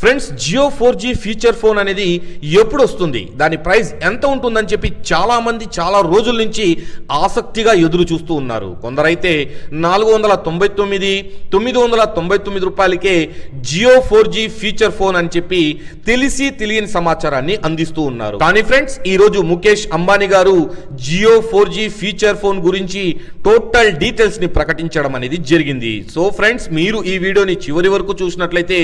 Friends Jio four G feature phone అనేది ఎప్పుడు వస్తుంది? దాని ప్రైస్ ఎంత ఉంటుందని చెప్పి చాలా మంది చాలా రోజుల నుంచి ఆసక్తిగా ఎదురు చూస్తూ ఉన్నారు. కొందరైతే నాలుగు వందల తొంభై తొమ్మిది తొమ్మిది వందల తొంభై తొమ్మిది రూపాయలకే Jio four G feature phone అని చెప్పి తెలిసి తెలియని సమాచారాన్ని అందిస్తూ ఉన్నారు. కానీ ఫ్రెండ్స్ ఈ రోజు ముఖేష్ అంబానీ గారు Jio four G feature phone గురించి టోటల్ డీటెయిల్స్ని ప్రకటించడం అనేది జరిగింది. సో ఫ్రెండ్స్ మీరు ఈ వీడియోని చివరి వరకు చూసినట్లయితే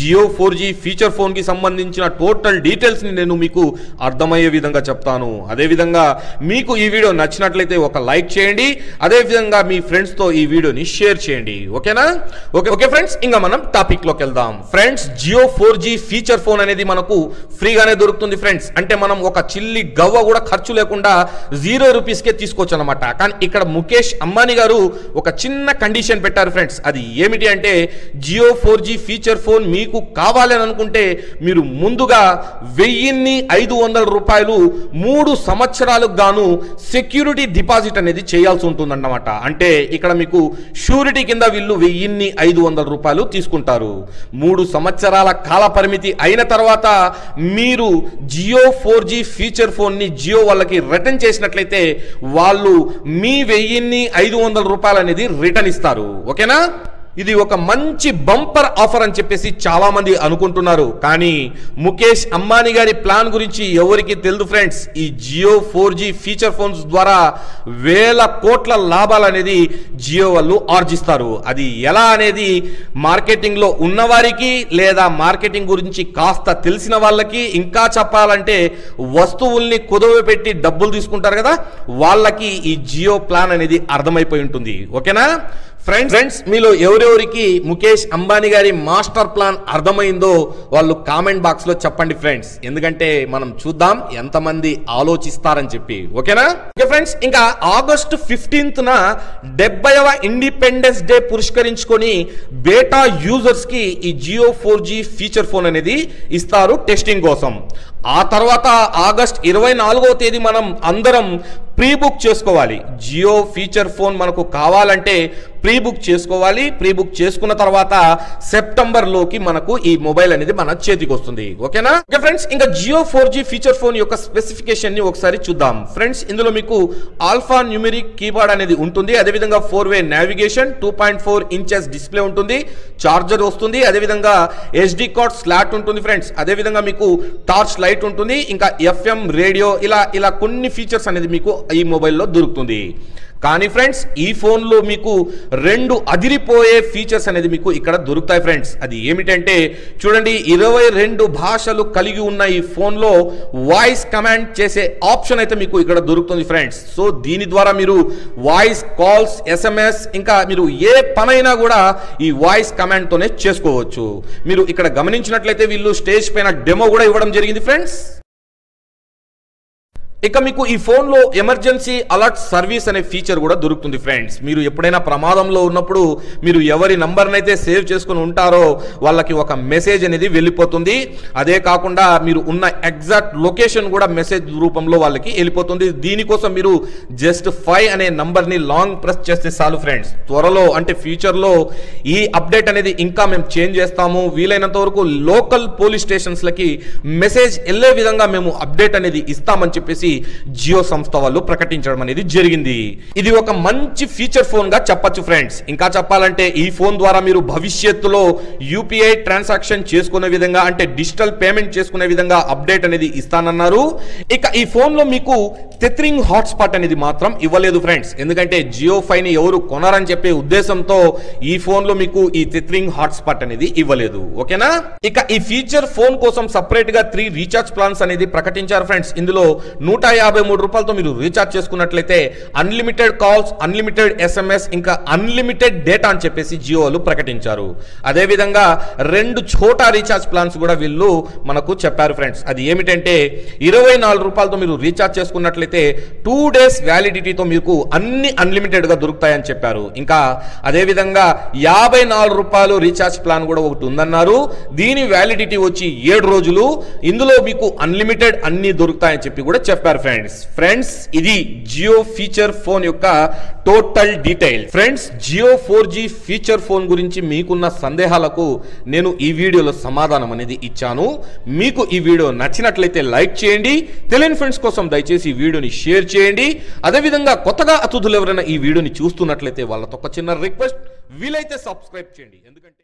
జియో ఫోర్ జీ ఫీచర్ ఫోన్కి సంబంధించిన టోటల్ డీటెయిల్స్ని నేను మీకు అర్థమయ్యే విధంగా చెప్తాను. అదేవిధంగా మీకు ఈ వీడియో నచ్చినట్లయితే ఒక లైక్ చేయండి. అదేవిధంగా మీ ఫ్రెండ్స్తో ఈ వీడియోని షేర్ చేయండి. ఓకేనా? ఓకే ఓకే ఫ్రెండ్స్ ఇంకా మనం టాపిక్లోకి వెళ్దాం. Friends Jio four G feature phone అనేది మనకు ఫ్రీగానే దొరుకుతుంది ఫ్రెండ్స్. అంటే మనం ఒక చిల్లి గవ్వ కూడా ఖర్చు లేకుండా జీరో రూపీస్ కే తీసుకోవచ్చు అనమాట కానీ ఇక్కడ ముఖేష్ అంబానీ గారు ఒక చిన్న కండిషన్ పెట్టారు ఫ్రెండ్స్. అది ఏమిటి అంటే Jio four G feature phone మీకు కావాలి అని అనుకుంటే మీరు ముందుగా వెయ్యిన్ని ఐదు వందల రూపాయలు మూడు సంవత్సరాలకు గాను సెక్యూరిటీ డిపాజిట్ అనేది చేయాల్సి ఉంటుందన్నమాట. అంటే ఇక్కడ మీకు షూరిటీ కింద వీళ్ళు వెయ్యిన్ని ఐదు వందల రూపాయలు తీసుకుంటారు. మూడు సంవత్సరాల కాల పరిమితి అయిన తర్వాత మీరు జియో ఫోర్ జీ ఫీచర్ ఫోన్ని జియో వాళ్ళకి రిటర్న్ చేసినట్లయితే వాళ్ళు మీ వెయ్యిన్ని ఐదు వందల రూపాయలు అనేది రిటర్న్ ఇస్తారు. ఓకేనా? ఇది ఒక మంచి బంపర్ ఆఫర్ అని చెప్పేసి చాలా మంది అనుకుంటున్నారు. కానీ ముఖేష్ అంబానీ గారి ప్లాన్ గురించి ఎవరికి తెలుదు ఫ్రెండ్స్ ఈ Jio four G feature phones ద్వారా వేల కోట్ల లాభాలు అనేది జియో వాళ్ళు ఆర్జిస్తారు. అది ఎలా అనేది మార్కెటింగ్లో ఉన్నవారికి లేదా మార్కెటింగ్ గురించి కాస్త తెలిసిన వాళ్ళకి ఇంకా చెప్పాలంటే వస్తువుల్ని కుదవ పెట్టి డబ్బులు తీసుకుంటారు కదా వాళ్ళకి ఈ జియో ప్లాన్ అనేది అర్థమైపోయి ఉంటుంది. ఓకేనా? ఫ్రెండ్స్ ఫ్రెండ్స్ మీలో ఎవరెవరికి ముఖేష్ అంబానీ గారి మాస్టర్ ప్లాన్ అర్థమైందో వాళ్ళు కామెంట్ బాక్స్లో చెప్పండి ఫ్రెండ్స్. ఎందుకంటే మనం చూద్దాం ఎంతమంది ఆలోచిస్తారని చెప్పి. ఓకేనా? ఓకే ఫ్రెండ్స్ ఇంకా ఆగస్ట్ ఫిఫ్టీన్త్ న డెబ్బైవ ఇండిపెండెన్స్ డే పురస్కరించుకొని బేటా యూజర్స్కి ఈ Jio four G feature phone అనేది ఇస్తారు టెస్టింగ్ కోసం. ఆ తర్వాత ఆగస్ట్ ఇరవై నాలుగవ తేదీ మనం అందరం ప్రీ బుక్ చేసుకోవాలి. జియో ఫీచర్ ఫోన్ మనకు కావాలంటే ప్రీ బుక్ చేసుకోవాలి. ప్రీ బుక్ చేసుకున్న తర్వాత సెప్టెంబర్లోకి మనకు ఈ మొబైల్ అనేది మన చేతికి వస్తుంది. ఓకేనా? ఓకే ఫ్రెండ్స్ ఇంకా Jio four G feature phone యొక్క స్పెసిఫికేషన్ని ఒకసారి చూద్దాం. ఫ్రెండ్స్ ఇందులో మీకు ఆల్ఫా న్యూమెరిక్ కీబోర్డ్ అనేది ఉంటుంది. అదేవిధంగా four way navigation two point four inches display ఉంటుంది. చార్జర్ వస్తుంది. అదేవిధంగా ఎస్డి కార్డ్ స్లాట్ ఉంటుంది ఫ్రెండ్స్. అదేవిధంగా మీకు టార్చ్ లైట్ ఉంటుంది. ఇంకా ఎఫ్ఎం రేడియో ఇలా ఇలా కొన్ని ఫీచర్స్ అనేది మీకు ఈ మొబైల్లో దొరుకుతుంది. కానీ ఫ్రెండ్స్ ఈ ఫోన్లో మీకు రెండు అదిరిపోయే ఫీచర్స్ అనేది మీకు ఇక్కడ దొరుకుతాయి ఫ్రెండ్స్. అది ఏమిటంటే చూడండి ఇరవై రెండు భాషలు కలిగి ఉన్న ఈ ఫోన్లో వాయిస్ కమాండ్ చేసే ఆప్షన్ అయితే మీకు ఇక్కడ దొరుకుతుంది ఫ్రెండ్స్. సో దీని ద్వారా మీరు వాయిస్ కాల్స్ ఎస్ఎంఎస్ ఇంకా మీరు ఏ పనైనా కూడా ఈ వాయిస్ కమాండ్తోనే చేసుకోవచ్చు. మీరు ఇక్కడ గమనించినట్లయితే వీళ్ళు స్టేజ్ పైన డెమో కూడా ఇవ్వడం జరిగింది ఫ్రెండ్స్. ఇక మీకు ఈ ఫోన్లో ఎమర్జెన్సీ అలర్ట్ సర్వీస్ అనే ఫీచర్ కూడా దొరుకుతుంది ఫ్రెండ్స్. మీరు ఎప్పుడైనా ప్రమాదంలో ఉన్నప్పుడు మీరు ఎవరి నంబర్నైతే సేవ్ చేసుకుని ఉంటారో వాళ్ళకి ఒక మెసేజ్ అనేది వెళ్ళిపోతుంది. అదే కాకుండా మీరు ఉన్న ఎగ్జాక్ట్ లొకేషన్ కూడా మెసేజ్ రూపంలో వాళ్ళకి వెళ్ళిపోతుంది. దీనికోసం మీరు జస్ట్ ఫైవ్ అనే నంబర్ని లాంగ్ ప్రెస్ చేస్తే చాలు ఫ్రెండ్స్. త్వరలో అంటే ఫ్యూచర్లో ఈ అప్డేట్ అనేది ఇంకా మేము చేంజ్ చేస్తాము. వీలైనంత వరకు లోకల్ పోలీస్ స్టేషన్స్లకి మెసేజ్ వెళ్ళే విధంగా మేము అప్డేట్ అనేది ఇస్తామని చెప్పేసి జియో సంస్థ వాళ్ళు ప్రకటించడం అనేది జరిగింది. ఇది ఒక మంచి ఫీచర్ ఫోన్గా చెప్పొచ్చు ఫ్రెండ్స్ ఇంకా చెప్పాలంటే ఈ ఫోన్ ద్వారా మీరు భవిష్యత్తులో యూపీఐ ట్రాన్సాక్షన్ చేసుకునే విధంగా అంటే డిజిటల్ పేమెంట్ చేసుకునే విధంగా అప్డేట్ అనేది ఇస్తానన్నారు. ఇక ఈ ఫోన్లో మీకు టెత్రింగ్ హాట్స్పాట్ అనేది మాత్రం ఇవ్వలేదు ఫ్రెండ్స్ ఎందుకంటే జియో ఫైవ్ని ఎవరు కొనారని చెప్పే ఉద్దేశంతో ఈ ఫోన్లో మీకు ఈ టెత్రింగ్ హాట్స్పాట్ అనేది ఇవ్వలేదు. ఓకేనా? ఇక ఈ ఫీచర్ ఫోన్ కోసం సపరేట్గా త్రీ రీఛార్జ్ ప్లాన్స్ అనేది ప్రకటించారు ఫ్రెండ్స్ ఇందులో నూట యాభై మూడు రూపాయలతో మీరు రీఛార్జ్ చేసుకున్నట్లయితే అన్లిమిటెడ్ కాల్స్ అన్లిమిటెడ్ ఎస్ఎంఎస్ ఇంకా అన్లిమిటెడ్ డేటా అని చెప్పేసి జియోలు ప్రకటించారు. అదేవిధంగా రెండు చోటా రీఛార్జ్ ప్లాన్స్ కూడా వీళ్ళు మనకు చెప్పారు ఫ్రెండ్స్. అది ఏమిటంటే ఇరవై నాలుగు రూపాయలతో మీరు రీఛార్జ్ చేసుకున్నట్లయితే టూ డేస్ వ్యాలిడిటీతో మీకు అన్ని అన్లిమిటెడ్గా దొరుకుతాయని చెప్పారు. ఇంకా అదేవిధంగా యాభై నాలుగు రూపాయలు రీఛార్జ్ ప్లాన్ కూడా ఒకటి ఉందన్నారు. దీని వ్యాలిడిటీ వచ్చి ఏడు రోజులు. ఇందులో మీకు అన్లిమిటెడ్ అన్ని దొరుకుతాయని చెప్పి కూడా చెప్పారు. చెప్పారు ఫ్రెండ్స్. ఫ్రెండ్స్ ఇది జియో ఫీచర్ ఫోన్ యొక్క total detail. Friends Jio four G feature phone గురించి మీకున్న సందేహాలకు నేను ఈ వీడియోలో సమాధానం అనేది ఇచ్చాను. మీకు ఈ వీడియో నచ్చినట్లయితే లైక్ చేయండి. తెలియని ఫ్రెండ్స్ కోసం దయచేసి ఈ వీడియోని షేర్ చేయండి. అదేవిధంగా కొత్తగా అతిథులు ఎవరైనా ఈ వీడియోని చూస్తున్నట్లయితే వాళ్ళతో ఒక చిన్న రిక్వెస్ట్ వీలైతే సబ్స్క్రైబ్ చేయండి. ఎందుకంటే